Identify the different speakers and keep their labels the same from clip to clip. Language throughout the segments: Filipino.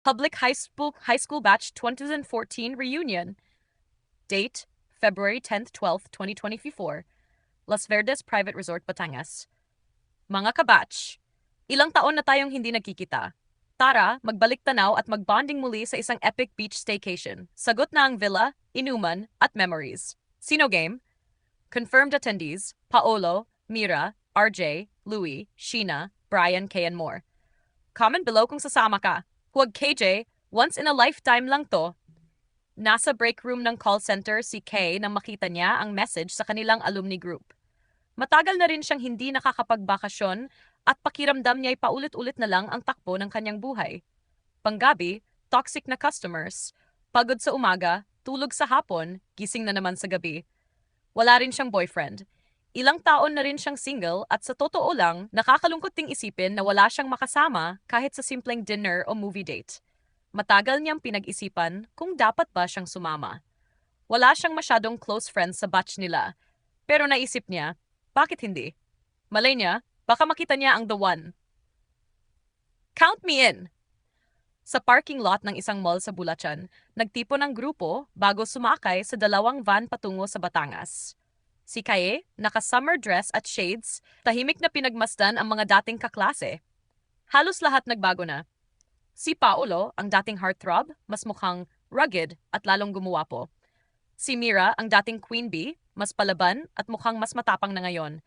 Speaker 1: Public High School, High School Batch 2014 Reunion. Date, February 10th, 12th, 2024. Las Verdes Private Resort, Batangas. Mga kabatch, ilang taon na tayong hindi nagkikita. Tara, magbalik tanaw at magbonding muli sa isang epic beach staycation. Sagot na ang villa, inuman, at memories. Sino game? Confirmed attendees, Paolo, Mira, RJ, Louie, Sheena, Brian, Kay, and more. Comment below kung sasama ka. Huwag KJ, once in a lifetime lang to. Nasa break room ng call center si Kay nang makita niya ang message sa kanilang alumni group. Matagal na rin siyang hindi nakakapagbakasyon at pakiramdam niya ay paulit-ulit na lang ang takbo ng kanyang buhay. Panggabi, toxic na customers, pagod sa umaga, tulog sa hapon, gising na naman sa gabi. Wala rin siyang boyfriend. Ilang taon na rin siyang single at sa totoo lang, nakakalungkot ding isipin na wala siyang makasama kahit sa simpleng dinner o movie date. Matagal niyang pinag-isipan kung dapat ba siyang sumama. Wala siyang masyadong close friends sa batch nila, pero naisip niya, bakit hindi? Malay niya, baka makita niya ang the one. Count me in! Sa parking lot ng isang mall sa Bulacan, nagtipo ng grupo bago sumakay sa dalawang van patungo sa Batangas. Si Kaye, naka-summer dress at shades, tahimik na pinagmasdan ang mga dating kaklase. Halos lahat nagbago na. Si Paolo, ang dating heartthrob, mas mukhang rugged at lalong gumuwapo. Si Mira, ang dating queen bee, mas palaban at mukhang mas matapang na ngayon.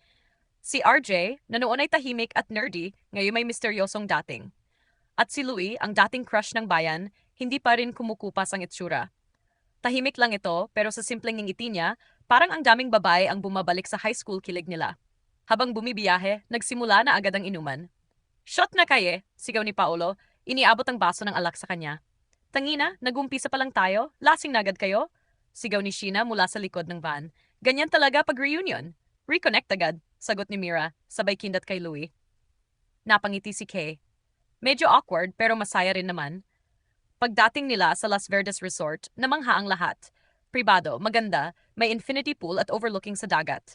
Speaker 1: Si RJ, na noon ay tahimik at nerdy, ngayon may misteryosong dating. At si Louie, ang dating crush ng bayan, hindi pa rin kumukupas ang itsura. Tahimik lang ito, pero sa simpleng ngiti niya, parang ang daming babae ang bumabalik sa high school kilig nila. Habang bumibiyahe, nagsimula na agad ang inuman. Shot na kaye, sigaw ni Paolo, iniabot ang baso ng alak sa kanya. Tangina, nagumpisa pa lang tayo, lasing na agad kayo? Sigaw ni Sheena mula sa likod ng van. Ganyan talaga pag reunion. Reconnect agad, sagot ni Mira, sabay kindat kay Louie. Napangiti si Kay, Medyo awkward pero masaya rin naman. Pagdating nila sa Las Verdes Resort, namangha ang lahat. Pribado, maganda, may infinity pool at overlooking sa dagat.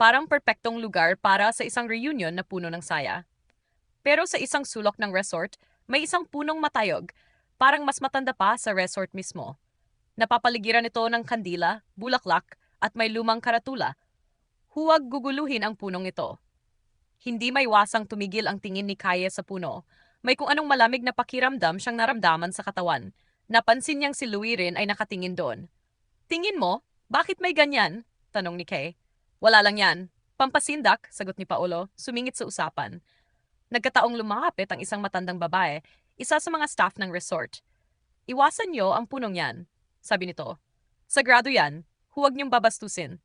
Speaker 1: Parang perpektong lugar para sa isang reunion na puno ng saya. Pero sa isang sulok ng resort, may isang punong matayog, parang mas matanda pa sa resort mismo. Napapaligiran ito ng kandila, bulaklak, at may lumang karatula. Huwag guguluhin ang punong ito. Hindi may wasang tumigil ang tingin ni Kaya sa puno, may kung anong malamig na pakiramdam siyang naramdaman sa katawan. Napansin niyang si Louie rin ay nakatingin doon. Tingin mo, bakit may ganyan? Tanong ni Kay. Wala lang yan. Pampasindak, sagot ni Paolo, sumingit sa usapan. Nagkataong lumapit ang isang matandang babae, isa sa mga staff ng resort. Iwasan niyo ang punong yan, sabi nito. Sagrado yan, huwag niyong babastusin.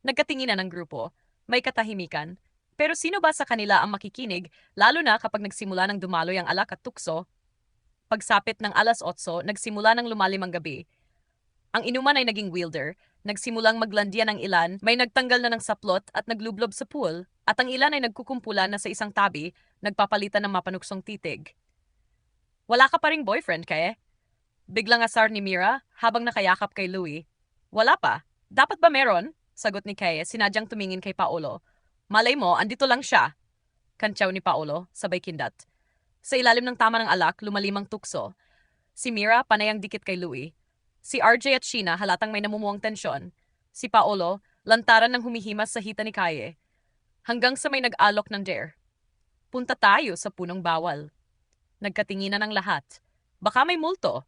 Speaker 1: Nagkatinginan ng grupo. May katahimikan. Pero sino ba sa kanila ang makikinig, lalo na kapag nagsimula ng dumaloy ang alak at tukso? Pagsapit ng alas 8, nagsimula ng lumalim ang gabi. Ang inuman ay naging wielder, nagsimulang maglandian ang ilan, may nagtanggal na ng saplot at naglublob sa pool, at ang ilan ay nagkukumpulan na sa isang tabi, nagpapalitan ng mapanuksong titig. Wala ka pa ring boyfriend, kaya? Biglang asar ni Mira habang nakayakap kay Louie. Wala pa. Dapat ba meron? Sagot ni Kaya, sinadyang tumingin kay Paolo. Malay mo, andito lang siya. Kantsaw ni Paolo, sabay kindat. Sa ilalim ng tama ng alak, lumalimang tukso. Si Mira, panayang dikit kay Louie. Si RJ at Sheena, halatang may namumuang tensyon. Si Paolo, lantaran ng humihimas sa hita ni Kaye. Hanggang sa may nag-alok ng dare. Punta tayo sa punong bawal. Nagkatinginan ng lahat. Baka may multo.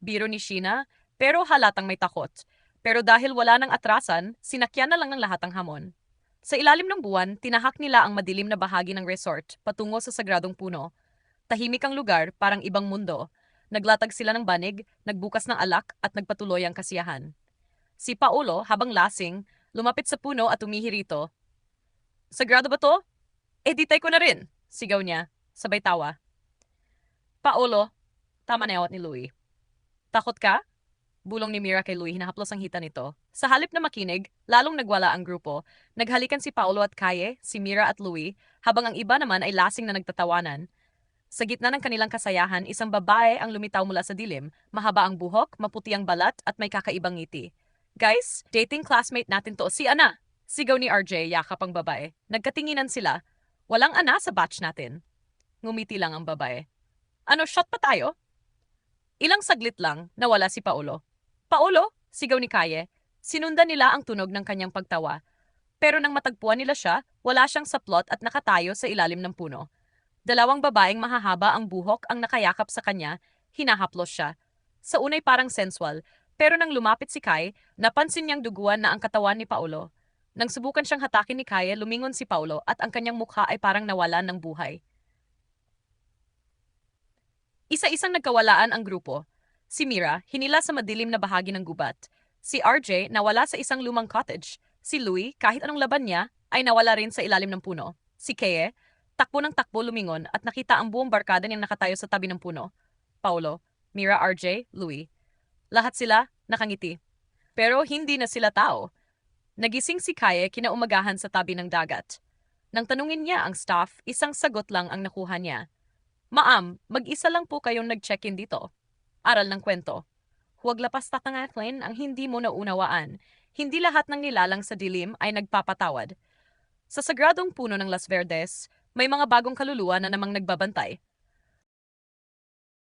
Speaker 1: Biro ni Sheena, pero halatang may takot. Pero dahil wala ng atrasan, sinakyan na lang ng lahat ang hamon. Sa ilalim ng buwan, tinahak nila ang madilim na bahagi ng resort patungo sa sagradong puno. Tahimik ang lugar, parang ibang mundo. Naglatag sila ng banig, nagbukas ng alak at nagpatuloy ang kasiyahan. Si Paolo, habang lasing, lumapit sa puno at umihi rito. Sagrado ba to? Eh ditay ko na rin, sigaw niya, sabay tawa. Paolo, tama na ni Louie. Takot ka? Bulong ni Mira kay Louie, hinahaplos ang hita nito. Sa halip na makinig, lalong nagwala ang grupo. Naghalikan si Paolo at Kaye, si Mira at Louie, habang ang iba naman ay lasing na nagtatawanan. Sa gitna ng kanilang kasayahan, isang babae ang lumitaw mula sa dilim, mahaba ang buhok, maputi ang balat at may kakaibang ngiti. Guys, dating classmate natin to, si Ana. Sigaw ni RJ, yakap ang babae. Nagkatinginan sila. Walang Ana sa batch natin. Ngumiti lang ang babae. Ano, shot pa tayo? Ilang saglit lang, nawala si Paolo. Paolo? Sigaw ni Kaye. Sinundan nila ang tunog ng kanyang pagtawa. Pero nang matagpuan nila siya, wala siyang saplot at nakatayo sa ilalim ng puno. Dalawang babaeng mahahaba ang buhok ang nakayakap sa kanya, hinahaplos siya. Sa unay parang sensual, pero nang lumapit si Kai, napansin niyang duguan na ang katawan ni Paolo. Nang subukan siyang hatakin ni Kaya, lumingon si Paolo at ang kanyang mukha ay parang nawalan ng buhay. Isa-isang nagkawalaan ang grupo. Si Mira, hinila sa madilim na bahagi ng gubat. Si RJ, nawala sa isang lumang cottage. Si Louie, kahit anong laban niya, ay nawala rin sa ilalim ng puno. Si Keye, takbo ng takbo lumingon at nakita ang buong barkada niyang nakatayo sa tabi ng puno. Paulo, Mira RJ, Louie. Lahat sila nakangiti. Pero hindi na sila tao. Nagising si Kaye kinaumagahan sa tabi ng dagat. Nang tanungin niya ang staff, isang sagot lang ang nakuha niya. Maam, mag-isa lang po kayong nag-check-in dito. Aral ng kwento. Huwag lapas tatangatlin ang hindi mo naunawaan. Hindi lahat ng nilalang sa dilim ay nagpapatawad. Sa sagradong puno ng Las Verdes, may mga bagong kaluluwa na namang nagbabantay.